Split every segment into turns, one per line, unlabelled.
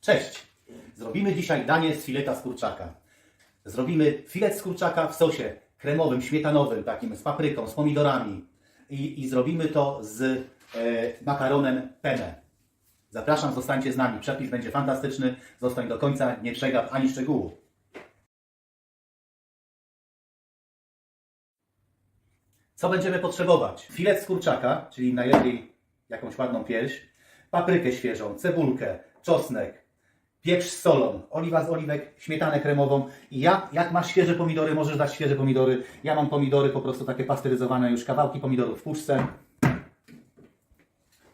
Cześć! Zrobimy dzisiaj danie z fileta z kurczaka. Zrobimy filet z kurczaka w sosie kremowym, śmietanowym, takim z papryką, z pomidorami. I, i zrobimy to z e, makaronem penne. Zapraszam, zostańcie z nami. Przepis będzie fantastyczny. Zostań do końca, nie przegap ani szczegółu. Co będziemy potrzebować? Filet z kurczaka, czyli najlepiej jakąś ładną pierś, paprykę świeżą, cebulkę, czosnek, pieprz z solą, oliwa z oliwek, śmietanę kremową. I jak, jak masz świeże pomidory, możesz dać świeże pomidory. Ja mam pomidory po prostu takie pasteryzowane, już kawałki pomidorów w puszce.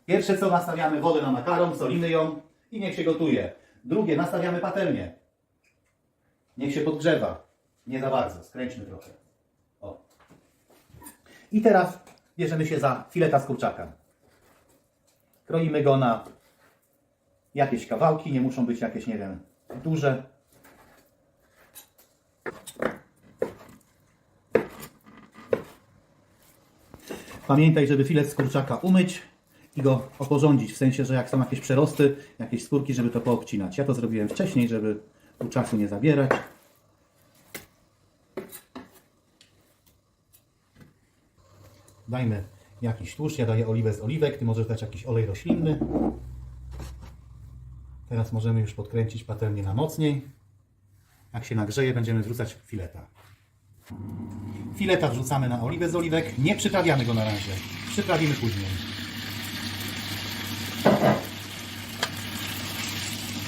Pierwsze co nastawiamy wodę na makaron, solimy ją i niech się gotuje. Drugie, nastawiamy patelnię. Niech się podgrzewa. Nie za bardzo, skręćmy trochę. O. I teraz bierzemy się za fileta z kurczaka. Kroimy go na jakieś kawałki, nie muszą być jakieś, nie wiem, duże. Pamiętaj, żeby filet z kurczaka umyć i go oporządzić, w sensie, że jak są jakieś przerosty, jakieś skórki, żeby to poobcinać. Ja to zrobiłem wcześniej, żeby tu czasu nie zabierać. Dajmy jakiś tłuszcz, ja daję oliwę z oliwek, ty możesz dać jakiś olej roślinny. Teraz możemy już podkręcić patelnię na mocniej. Jak się nagrzeje, będziemy wrzucać fileta. Fileta wrzucamy na oliwę z oliwek. Nie przyprawiamy go na razie. Przyprawimy później.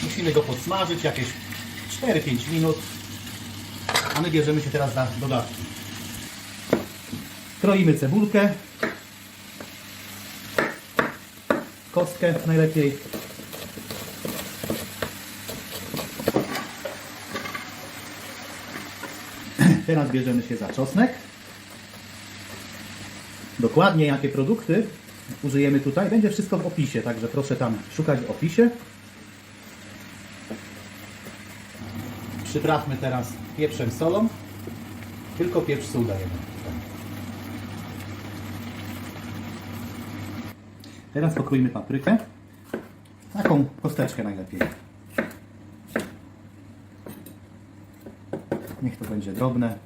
Musimy go podsmażyć jakieś 4-5 minut. A my bierzemy się teraz za dodatki. Kroimy cebulkę. Kostkę najlepiej. Teraz bierzemy się za czosnek. Dokładnie jakie produkty użyjemy tutaj, będzie wszystko w opisie, także proszę tam szukać w opisie. Przyprawmy teraz pieprzem, solą. Tylko pieprz, sól dajemy. Teraz pokrójmy paprykę. Taką kosteczkę najlepiej. Niech to będzie drobne.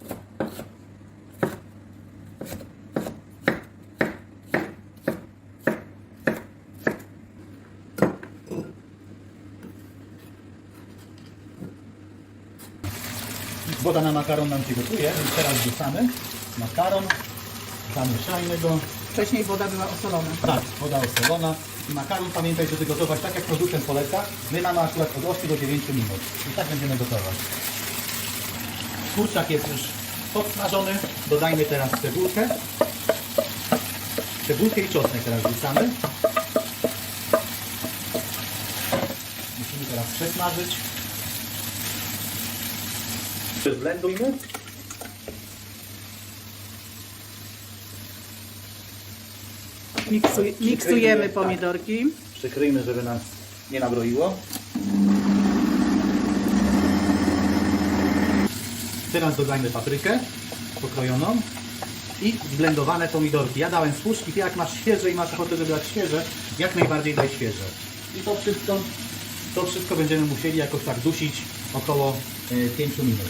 Woda na makaron nam się gotuje, więc teraz wrzucamy makaron, zamieszajmy go.
Wcześniej woda była osolona.
Tak, woda osolona. I makaron pamiętaj, żeby gotować tak jak producent poleca. My mamy akurat od 8 do 9 minut. I tak będziemy gotować. Kurczak jest już podsmażony. Dodajmy teraz cebulkę. Cebulkę i czosnek teraz wrzucamy. Musimy teraz przesmażyć. Zblendujmy.
Miksuj, miksujemy pomidorki.
Przykryjmy, żeby nas nie nabroiło. Teraz dodajmy paprykę pokrojoną i zblendowane pomidorki. Ja dałem ty jak masz świeże i masz ochotę, żeby dać świeże, jak najbardziej daj świeże. I to wszystko, to wszystko będziemy musieli jakoś tak dusić około 5 minut.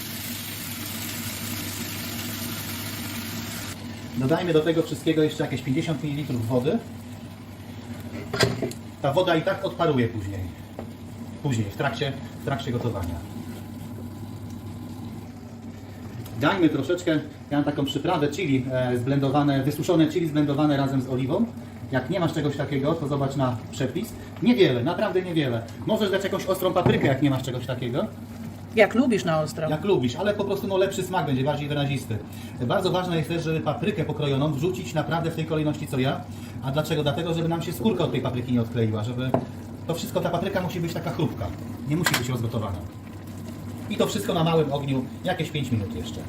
Dodajmy do tego wszystkiego jeszcze jakieś 50 ml wody. Ta woda i tak odparuje później. Później, w trakcie, w trakcie gotowania. Dajmy troszeczkę, ja mam taką przyprawę chili e, zblendowane, wysuszone chili zblendowane razem z oliwą. Jak nie masz czegoś takiego, to zobacz na przepis. Niewiele, naprawdę niewiele. Możesz dać jakąś ostrą paprykę, jak nie masz czegoś takiego.
Jak lubisz na ostro.
Jak lubisz, ale po prostu no, lepszy smak będzie, bardziej wyrazisty. Bardzo ważne jest też, żeby paprykę pokrojoną wrzucić naprawdę w tej kolejności co ja. A dlaczego? Dlatego, żeby nam się skórka od tej papryki nie odkleiła, żeby to wszystko, ta papryka musi być taka chrupka. Nie musi być rozgotowana. I to wszystko na małym ogniu, jakieś 5 minut jeszcze.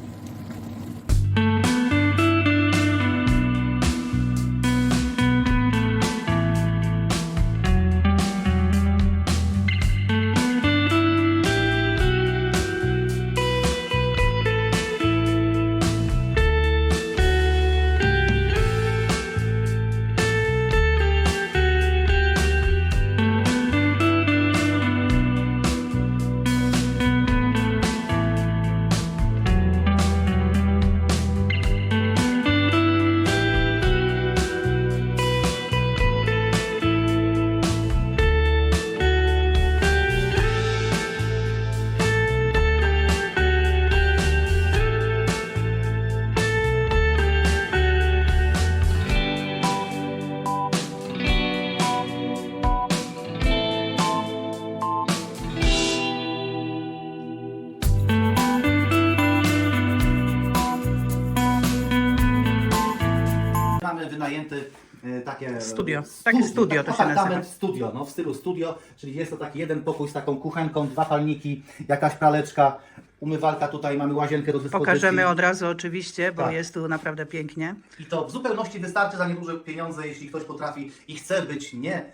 Takie...
Studio. Takie studio to się nazywa.
Studio, no w stylu studio, czyli jest to taki jeden pokój z taką kuchenką, dwa palniki, jakaś praleczka, umywalka tutaj, mamy łazienkę do dyspozycji.
Pokażemy od razu oczywiście, bo
Tak.
jest tu naprawdę pięknie.
I to w zupełności wystarczy za nieduże pieniądze, jeśli ktoś potrafi i chce być nie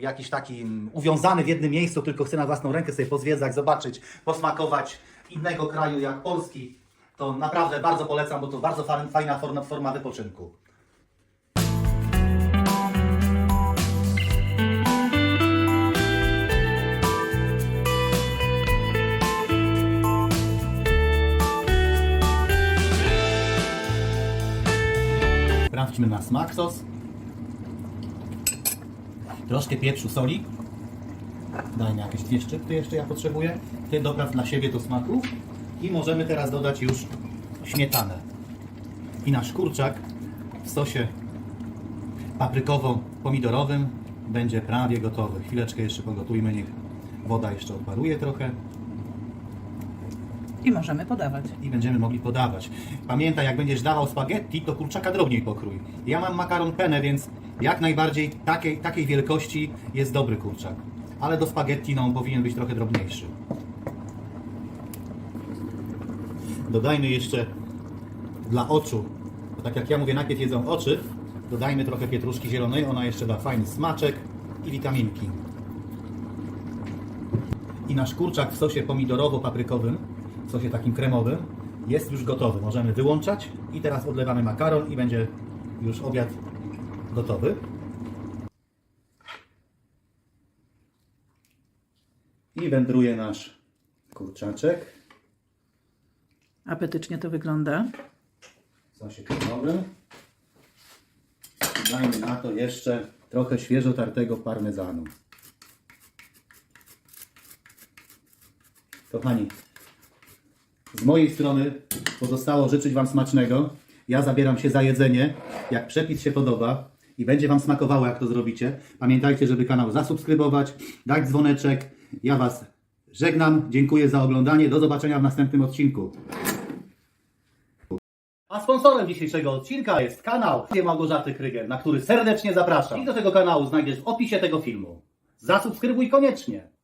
jakiś taki uwiązany w jednym miejscu, tylko chce na własną rękę sobie pozwiedzać, zobaczyć, posmakować innego kraju jak Polski, to naprawdę bardzo polecam, bo to bardzo fa- fajna forma, forma wypoczynku. Sprawdźmy na smak sos. Troszkę pieprzu, soli. Dajmy jakieś dwie szczypty jeszcze ja potrzebuję. Ty dopraw dla siebie do smaku. I możemy teraz dodać już śmietanę. I nasz kurczak w sosie paprykowo-pomidorowym będzie prawie gotowy. Chwileczkę jeszcze pogotujmy, niech woda jeszcze odparuje trochę
I możemy podawać.
i będziemy mogli podawać. Pamiętaj, jak będziesz dawał spaghetti, to kurczaka drobniej pokrój. Ja mam makaron penne, więc jak najbardziej takiej, takiej wielkości jest dobry kurczak. Ale do spaghetti no, on powinien być trochę drobniejszy. Dodajmy jeszcze dla oczu, bo tak jak ja mówię, najpierw jedzą oczy, dodajmy trochę pietruszki zielonej, ona jeszcze da fajny smaczek i witaminki. I nasz kurczak w sosie pomidorowo-paprykowym, w sosie takim kremowym, jest już gotowy. Możemy wyłączać i teraz odlewamy makaron i będzie już obiad gotowy. I wędruje nasz kurczaczek
Apetycznie to wygląda.
w sosie kremowym. Dajmy na to jeszcze trochę świeżo tartego parmezanu. Kochani, z mojej strony pozostało życzyć Wam smacznego. Ja zabieram się za jedzenie. Jak przepis się podoba i będzie Wam smakowało, jak to zrobicie, pamiętajcie, żeby kanał zasubskrybować, dać dzwoneczek. Ja Was żegnam. Dziękuję za oglądanie. Do zobaczenia w następnym odcinku. A sponsorem dzisiejszego odcinka jest kanał Małgorzaty Kryger, na który serdecznie zapraszam. I do tego kanału znajdziesz w opisie tego filmu. Zasubskrybuj koniecznie.